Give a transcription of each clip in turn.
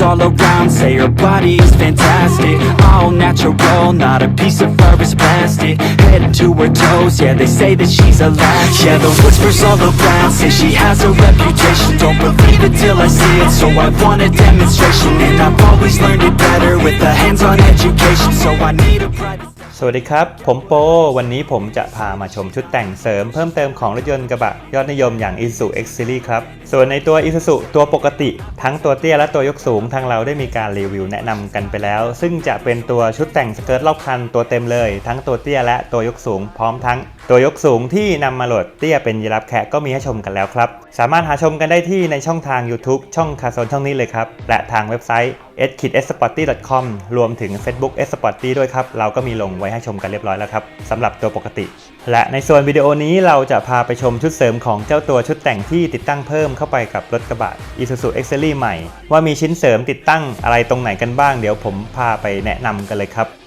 All around say her body is fantastic. All natural, not a piece of fur is plastic. Head to her toes, yeah they say that she's a latch. Yeah the whispers all around say she has a reputation. Don't believe it till I see it, so I want a demonstration. And I've always learned it better with a hands-on education. So I need a private สวัสดีครับ ผมโป วันนี้ผมจะพามาชมชุดแต่งเสริมเพิ่มเติมของรถยนต์กระบะ ยอดนิยมอย่าง Isuzu X Series ครับ ส่วนในตัว Isuzu ตัวปกติ ทั้งตัวเตี้ยและตัวยกสูง ทางเราได้มีการรีวิวแนะนำกันไปแล้ว ซึ่งจะเป็นตัวชุดแต่งสเกิร์ตรอบคันตัวเต็มเลย ทั้งตัวเตี้ยและตัวยกสูงพร้อมทั้ง ตัวยกสูงที่นำมาโหลดเตี้ยเป็นยีราฟแคะก็มีให้ชมกันแล้วครับ สามารถหาชมกันได้ที่ในช่องทาง YouTube ช่องคาโซนช่องนี้เลยครับ และทางเว็บไซต์ s k i d s p o r t y c o m รวมถึง Facebook s p o r t y ด้วยครับ เราก็มีลงไว้ให้ชมกันเรียบร้อยแล้วครับสำหรับตัวปกติ และในส่วนวิดีโอนี้เราจะพาไปชมชุดเสริมของเจ้าตัวชุดแต่งที่ติดตั้งเพิ่มเข้าไปกับรถกระบะ Isuzu X Series ใหม่ ว่ามีชิ้นเสริมติดตั้งอะไรตรงไหนกันบ้าง เดี๋ยวผมพาไปแนะนำกันเลยครับ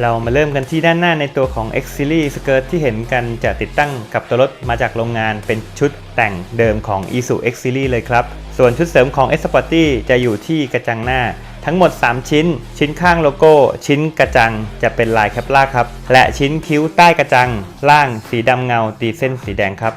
เรามาเริ่มกันที่ด้านหน้าในตัวของ X Series Skirt ที่เห็นกันจะติดตั้งกับตัวรถมาจากโรงงานเป็นชุดแต่งเดิมของ i s u X Series เลยครับ ส่วนชุดเสริมของ S Sporty จะอยู่ที่กระจังหน้า ทั้งหมด 3 ชิ้น ชิ้นข้างโลโก้ ชิ้นกระจังจะเป็นลายแคปลาครับ และชิ้นคิ้วใต้กระจัง ล่างสีดำเงาตีเส้นสีแดงครับ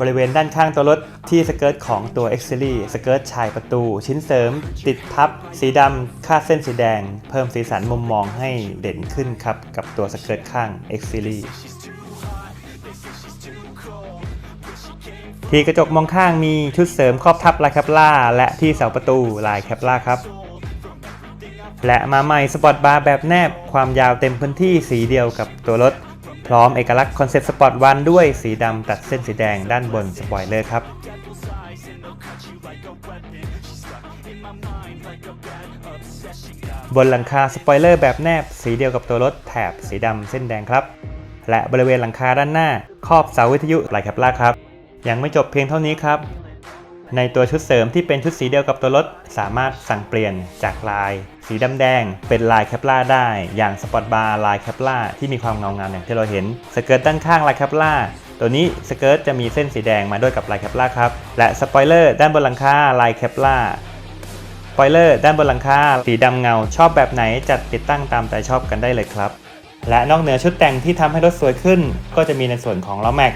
บริเวณด้านข้างตัวรถที่สเกิร์ตของตัว X Series สเกิร์ตชายประตู ชิ้นเสริม ติดพับ สีดำคาดเส้นสีแดง เพิ่มสีสันมุมมองให้เด่นขึ้นครับ กับตัวสเกิร์ตข้าง X Series ที่กระจกมองข้างมีชุดเสริมครอบทับลายแคปล่า และที่เสาประตูลายแคปล่าครับ และมาใหม่สปอร์ตบาร์แบบแนบความยาวเต็มพื้นที่สีเดียวกับตัวรถ พร้อมเอกลักษณ์คอนเซ็ปต์สปอร์ตวันด้วยสีดำตัดเส้นสีแดงด้านบนสปอยเลอร์ครับ บนหลังคาสปอยเลอร์แบบแนบ สีเดียวกับตัวรถแถบสีดำเส้นแดงครับ และบริเวณหลังคาด้านหน้า ครอบเสาวิทยุลายแคปล่าครับ ยังไม่จบเพียงเท่านี้ครับ ในตัวชุดเสริมที่เป็นชุดสีเดียวกับตัวรถ สามารถสั่งเปลี่ยนจากลาย สีดำแดง เป็นลายแคปล่าได้ อย่างสปอร์ตบาร์ลายแคปล่าที่มีความเงางามอย่างที่เราเห็น สเกิร์ตด้านข้างลายแคปล่าตัวนี้สเกิร์ตจะมีเส้นสีแดงมาด้วยกับลายแคปล่าครับ และสปอยเลอร์ด้านบนหลังคาลายแคปล่าสปอยเลอร์ด้านบนหลังคาสีดำเงาชอบแบบไหนจัดติดตั้งตามใจชอบกันได้เลยครับ และนอกเหนือชุดแต่งที่ทำให้รถสวยขึ้น ก็จะมีในส่วนของล้อแม็ก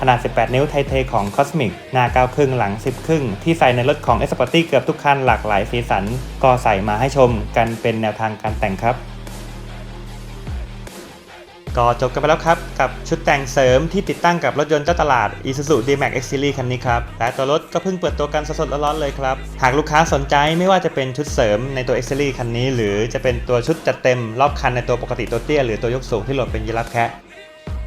ขนาด 18 นิ้วไทเทของ Cosmic หน้า 9 ครึ่งหลัง 10 ครึ่ง ที่ใส่ในรถของ e s p o r t y เกือบทุกคันหลากหลายสีสัน ก็ใส่มาให้ชมกันเป็นแนวทางการแต่งครับ ก็จบกันไปแล้วครับ กับชุดแต่งเสริมที่ติดตั้งกับรถยนต์เจ้าตลาด Isuzu D-Max X Series คันนี้ครับ และตัวรถก็เพิ่งเปิดตัวกันสดๆร้อนๆเลยครับ หากลูกค้าสนใจไม่ว่าจะเป็นชุดเสริมในตัว X Series คันนี้ หรือจะเป็นตัวชุดจัดเต็มรอบคันในตัวปกติตัวเตี้ยหรือตัวยกสูงที่โหลดเป็นยีราฟแคะ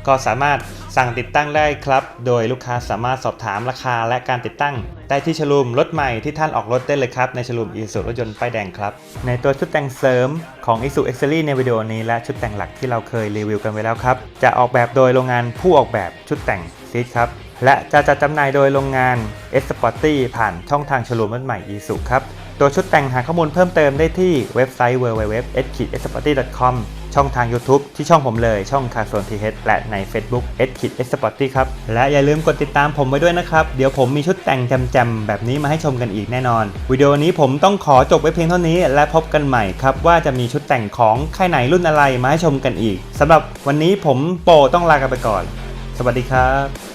ก็สามารถสั่งติดตั้งได้ครับ โดยลูกค้าสามารถสอบถามราคาและการติดตั้งได้ที่ชลูมรถใหม่ที่ท่านออกรถได้เลยครับ ในชลูม Isuzu รถยนต์ป้ายแดงครับ ในตัวชุดแต่งเสริมของ Isuzu X Series ในวิดีโอนี้และชุดแต่งหลักที่เราเคยรีวิวกันไว้แล้วครับ จะออกแบบโดยโรงงานผู้ออกแบบชุดแต่งซีดครับ และจะจัดจำหน่ายโดยโรงงาน S Sporty ผ่านช่องทางชลูมรถใหม่ Isuzu ครับตัวชุดแต่งหาข้อมูลเพิ่มเติมได้ที่เว็บไซต์ www.s-sporty.com ช่องทาง YouTube ที่ช่องผมเลยช่องคาสวนทีเและใน Facebook s k i d s p o r t y ครับ และอย่าลืมกดติดตามผมไว้ด้วยนะครับ เดี๋ยวผมมีชุดแต่งจำๆแบบนี้มาให้ชมกันอีกแน่นอน วิดีโอนี้ผมต้องขอจบไว้เพียงเท่านี้ และพบกันใหม่ครับ ว่าจะมีชุดแต่งของค่ายไหนรุ่นอะไรมาให้ชมกันอีกสำหรับวันนี้ผมโปต้องลากันไปก่อน สวัสดีครับ